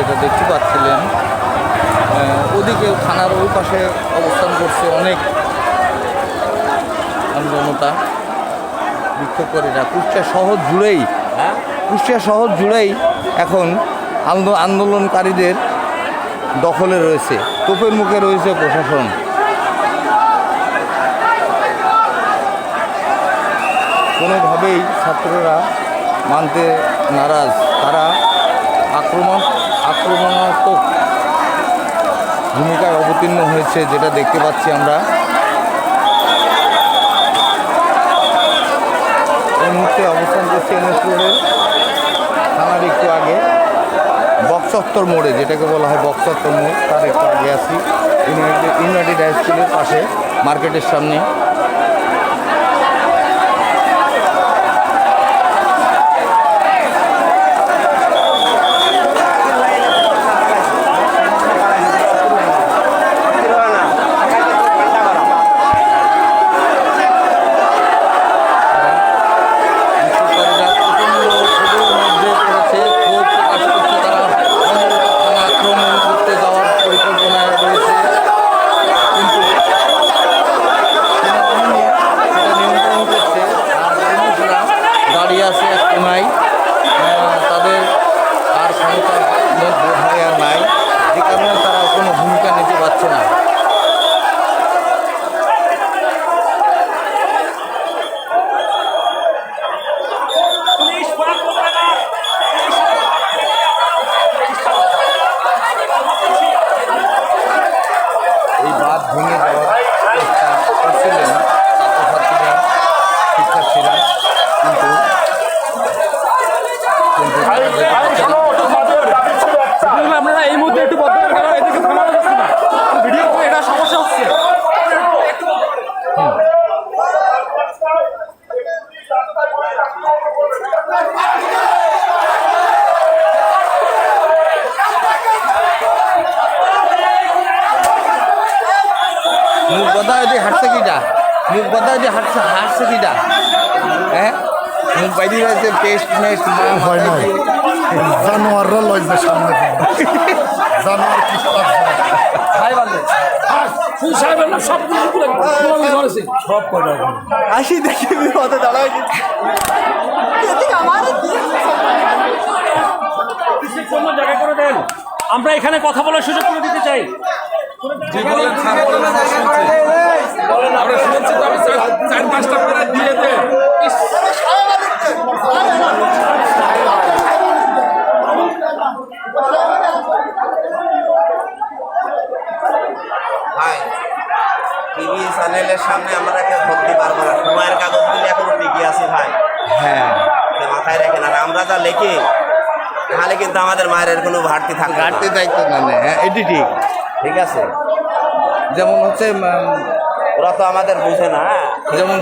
যেটা দেখতে পাচ্ছিলেন ওদিকে থানার ওই পাশে অবস্থান করছে অনেক জনতা বিক্ষোভকারীরা কুষ্টিয়া শহর জুড়েই কুষ্টিয়া শহর জুড়েই এখন আন্দোলনকারীদের দখলে রয়েছে। তোপের মুখে রয়েছে প্রশাসন। কোনোভাবেই ছাত্ররা মানতে নারাজ। তারা আক্রমণ আক্রমণাত্মক ভূমিকায় অবতীর্ণ হয়েছে, যেটা দেখতে পাচ্ছি আমরা। এই মুহূর্তে অবস্থান করছি এনএস রোডের থানার একটু আগে, বক্সত্তর মোড়ে, যেটাকে বলা হয় বক্সত্তর মোড়, তার একটু আগে আছি। ইউনাইটেড ইউনাইটেড হাই স্কুলের পাশে, মার্কেটের সামনে বিক্ষোভকারীরা প্রচণ্ড ক্ষোভের মধ্যে পড়েছে ক্ষোভ প্রকাশ করছে তারা থানা আক্রমণ করতে যাওয়ার পরিকল্পনায় রয়েছে কিন্তু সেনাবাহিনী সেটা নিয়ন্ত্রণ করছে আর পুলিশরা কোনায় আহ, তাদের আর ক্ষমতা বোধ হয় আর নাই যে কারণে তারা কোনো ভূমিকা নিতে পারছে না এই বাঁধ ভেঙে দেওয়ার চেষ্টা করছিলেন ছাত্রছাত্রীরা শিক্ষার্থীরা কিন্তু কিন্তু তারা যেতে পারছে না। তাহলে আপনারা এই মুহূর্তে একটু বদ্ধ করে গেলেন এদিকে থামানো যাচ্ছে না ভিডিও করে এটা সমস্যা হচ্ছে মুখ বাঁধা যে হাঁটছে কিটা মুখ বাঁধা যে হাঁটছে হাঁটছে কিটা হ্যাঁ মুখ বাইরে আছে পেস্ট মেস্ট হয় নাই। জানোয়াররা লজ্জা সামনে। জানোয়ার কি না আসি দেখি বিপদে দাঁড়ায় কিসের জন্য জায়গা করে দেন আমরা এখানে কথা বলার সুযোগ করে দিতে চাই। আমরা শুনেছি। তো আমি চার- চার পাঁচটা করে দিয়ে দে ইস, ভাই টিভি চ্যানেলের সামনে আমরা কেউ ভর্তি পারব না। সময়ের কাগজগুলি এখনও টিকে আছে ভাই। হ্যাঁ। মাথায় রাখেন আর আমরা যা লেখি তাহলে কিন্তু আমাদের মায়ের কোনো ঘাটতি থাকবে না। ঘাটতি দায়িত্ব না হ্যাঁ এটি ঠিক। ঠিক আছে? যেমন হচ্ছে ওরা তো আমাদের বুঝে না হ্যাঁ? যেমন